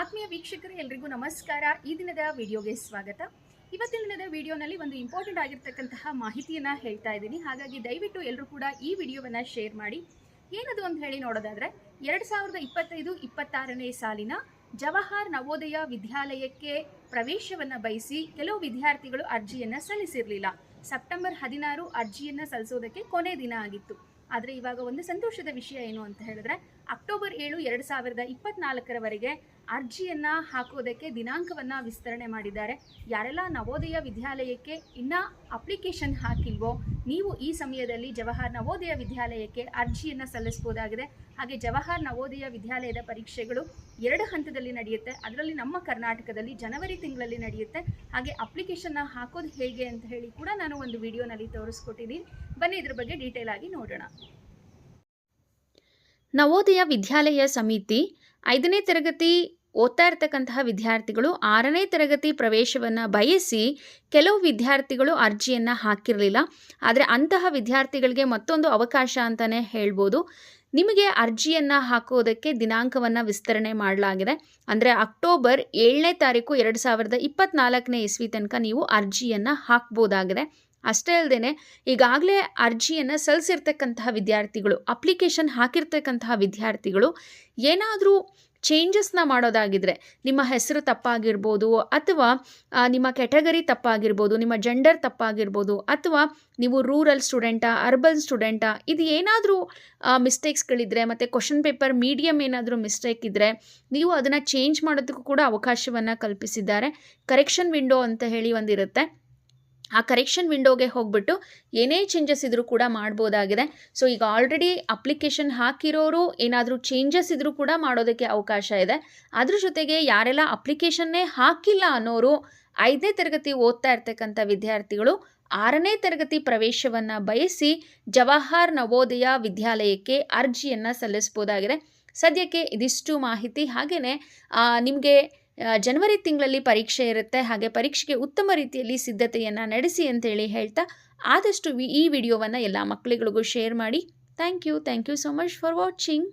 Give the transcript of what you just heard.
ಆತ್ಮೀಯ ವೀಕ್ಷಕರೇ, ಎಲ್ರಿಗೂ ನಮಸ್ಕಾರ. ಈ ದಿನದ ವಿಡಿಯೋಗೆ ಸ್ವಾಗತ. ಇವತ್ತಿನ ದಿನದ ವಿಡಿಯೋನಲ್ಲಿ ಒಂದು ಇಂಪಾರ್ಟೆಂಟ್ ಆಗಿರ್ತಕ್ಕಂತಹ ಮಾಹಿತಿಯನ್ನ ಹೇಳ್ತಾ ಇದ್ದೀನಿ. ಹಾಗಾಗಿ ದಯವಿಟ್ಟು ಎಲ್ಲರೂ ಕೂಡ ಈ ವಿಡಿಯೋವನ್ನ ಶೇರ್ ಮಾಡಿ. ಏನದು ಅಂತ ಹೇಳಿ ನೋಡೋದಾದ್ರೆ, ಎರಡ್ ಸಾವಿರದ ಇಪ್ಪತ್ತೈದು, ಇಪ್ಪತ್ತಾರನೇ ಸಾಲಿನ ಜವಾಹರ್ ನವೋದಯ ವಿದ್ಯಾಲಯಕ್ಕೆ ಪ್ರವೇಶವನ್ನ ಬಯಸಿ ಕೆಲವು ವಿದ್ಯಾರ್ಥಿಗಳು ಅರ್ಜಿಯನ್ನ ಸಲ್ಲಿಸಿರಲಿಲ್ಲ. ಸೆಪ್ಟೆಂಬರ್ ಹದಿನಾರು ಅರ್ಜಿಯನ್ನ ಸಲ್ಲಿಸೋದಕ್ಕೆ ಕೊನೆ ದಿನ ಆಗಿತ್ತು. ಆದರೆ ಇವಾಗ ಒಂದು ಸಂತೋಷದ ವಿಷಯ ಏನು ಅಂತ ಹೇಳಿದ್ರೆ, ಅಕ್ಟೋಬರ್ ಏಳು, ಎರಡು ಸಾವಿರದ ಇಪ್ಪತ್ನಾಲ್ಕರವರೆಗೆ ಅರ್ಜಿಯನ್ನು ಹಾಕೋದಕ್ಕೆ ದಿನಾಂಕವನ್ನು ವಿಸ್ತರಣೆ ಮಾಡಿದ್ದಾರೆ. ಯಾರೆಲ್ಲ ನವೋದಯ ವಿದ್ಯಾಲಯಕ್ಕೆ ಇನ್ನೂ ಅಪ್ಲಿಕೇಶನ್ ಹಾಕಿಲ್ವೋ, ನೀವು ಈ ಸಮಯದಲ್ಲಿ ಜವಾಹರ್ ನವೋದಯ ವಿದ್ಯಾಲಯಕ್ಕೆ ಅರ್ಜಿಯನ್ನು ಸಲ್ಲಿಸ್ಬೋದಾಗಿದೆ. ಹಾಗೆ ಜವಾಹರ್ ನವೋದಯ ವಿದ್ಯಾಲಯದ ಪರೀಕ್ಷೆಗಳು ಎರಡು ಹಂತದಲ್ಲಿ ನಡೆಯುತ್ತೆ. ಅದರಲ್ಲಿ ನಮ್ಮ ಕರ್ನಾಟಕದಲ್ಲಿ ಜನವರಿ ತಿಂಗಳಲ್ಲಿ ನಡೆಯುತ್ತೆ. ಹಾಗೆ ಅಪ್ಲಿಕೇಶನ್ನ ಹಾಕೋದು ಹೇಗೆ ಅಂತ ಹೇಳಿ ಕೂಡ ನಾನು ಒಂದು ವಿಡಿಯೋನಲ್ಲಿ ತೋರಿಸ್ಕೊಟ್ಟಿದ್ದೀನಿ ಬನ್ನಿ ಇದ್ರ ಬಗ್ಗೆ ಡೀಟೇಲ್ ಆಗಿ ನೋಡೋಣ. ನವೋದಯ ವಿದ್ಯಾಲಯ ಸಮಿತಿ ಐದನೇ ತರಗತಿ ಓದ್ತಾ ಇರ್ತಕ್ಕಂತಹ ವಿದ್ಯಾರ್ಥಿಗಳು ಆರನೇ ತರಗತಿ ಪ್ರವೇಶವನ್ನು ಬಯಸಿ ಕೆಲವು ವಿದ್ಯಾರ್ಥಿಗಳು ಅರ್ಜಿಯನ್ನು ಹಾಕಿರಲಿಲ್ಲ. ಆದರೆ ಅಂತಹ ವಿದ್ಯಾರ್ಥಿಗಳಿಗೆ ಮತ್ತೊಂದು ಅವಕಾಶ ಅಂತಲೇ ಹೇಳ್ಬೋದು. ನಿಮಗೆ ಅರ್ಜಿಯನ್ನು ಹಾಕೋದಕ್ಕೆ ದಿನಾಂಕವನ್ನು ವಿಸ್ತರಣೆ ಮಾಡಲಾಗಿದೆ. ಅಂದರೆ ಅಕ್ಟೋಬರ್ ಏಳನೇ ತಾರೀಕು ಎರಡು ಸಾವಿರದ ಇಪ್ಪತ್ನಾಲ್ಕನೇ ಇಸ್ವಿ ತನಕ ನೀವು ಅರ್ಜಿಯನ್ನು ಹಾಕ್ಬೋದಾಗಿದೆ. ಅಷ್ಟೇ ಅಲ್ಲದೆ ಈಗಾಗಲೇ ಅರ್ಜಿಯನ್ನು ಸಲ್ಲಿಸಿರ್ತಕ್ಕಂತಹ ವಿದ್ಯಾರ್ಥಿಗಳು, ಅಪ್ಲಿಕೇಶನ್ ಹಾಕಿರ್ತಕ್ಕಂತಹ ವಿದ್ಯಾರ್ಥಿಗಳು ಏನಾದರೂ ಚೇಂಜಸ್ನ ಮಾಡೋದಾಗಿದ್ರೆ ನಿಮ್ಮ ಹೆಸರು ತಪ್ಪಾಗಿರ್ಬೋದು ಅಥವಾ ನಿಮ್ಮ ಕ್ಯಾಟಗರಿ ತಪ್ಪಾಗಿರ್ಬೋದು, ನಿಮ್ಮ ಜೆಂಡರ್ ತಪ್ಪಾಗಿರ್ಬೋದು, ಅಥವಾ ನೀವು ರೂರಲ್ ಸ್ಟೂಡೆಂಟಾ ಅರ್ಬನ್ ಸ್ಟೂಡೆಂಟಾ ಇದು ಏನಾದರೂ ಮಿಸ್ಟೇಕ್ಸ್ಗಳಿದ್ರೆ ಮತ್ತು ಕ್ವಶನ್ ಪೇಪರ್ ಮೀಡಿಯಮ್ ಏನಾದರೂ ಮಿಸ್ಟೇಕ್ ಇದ್ದರೆ ನೀವು ಅದನ್ನು ಚೇಂಜ್ ಮಾಡೋದಕ್ಕೂ ಕೂಡ ಅವಕಾಶವನ್ನು ಕಲ್ಪಿಸಿದ್ದಾರೆ. ಕರೆಕ್ಷನ್ ವಿಂಡೋ ಅಂತ ಹೇಳಿ ಒಂದಿರುತ್ತೆ. ಆ ಕರೆಕ್ಷನ್ ವಿಂಡೋಗೆ ಹೋಗ್ಬಿಟ್ಟು ಏನೇ ಚೇಂಜಸ್ ಇದ್ರೂ ಕೂಡ ಮಾಡ್ಬೋದಾಗಿದೆ. ಸೊ ಈಗ ಆಲ್ರೆಡಿ ಅಪ್ಲಿಕೇಶನ್ ಹಾಕಿರೋರು ಏನಾದರೂ ಚೇಂಜಸ್ ಇದ್ರೂ ಕೂಡ ಮಾಡೋದಕ್ಕೆ ಅವಕಾಶ ಇದೆ. ಅದ್ರ ಜೊತೆಗೆ ಯಾರೆಲ್ಲ ಅಪ್ಲಿಕೇಶನ್ನೇ ಹಾಕಿಲ್ಲ ಅನ್ನೋರು ಐದನೇ ತರಗತಿ ಓದ್ತಾ ಇರ್ತಕ್ಕಂಥ ವಿದ್ಯಾರ್ಥಿಗಳು ಆರನೇ ತರಗತಿ ಪ್ರವೇಶವನ್ನು ಬಯಸಿ ಜವಾಹರ್ ನವೋದಯ ವಿದ್ಯಾಲಯಕ್ಕೆ ಅರ್ಜಿಯನ್ನು ಸಲ್ಲಿಸ್ಬೋದಾಗಿದೆ. ಸದ್ಯಕ್ಕೆ ಇದಿಷ್ಟು ಮಾಹಿತಿ. ಹಾಗೆಯೇ ನಿಮಗೆ ಜನವರಿ ತಿಂಗಳಲ್ಲಿ ಪರೀಕ್ಷೆ ಇರುತ್ತೆ. ಹಾಗೆ ಪರೀಕ್ಷೆಗೆ ಉತ್ತಮ ರೀತಿಯಲ್ಲಿ ಸಿದ್ಧತೆಯನ್ನು ನಡೆಸಿ ಅಂತೇಳಿ ಹೇಳ್ತಾ ಆದಷ್ಟು ಈ ವಿಡಿಯೋವನ್ನು ಎಲ್ಲ ಮಕ್ಕಳುಗಳಿಗೂ ಶೇರ್ ಮಾಡಿ. Thank you thank you so much for watching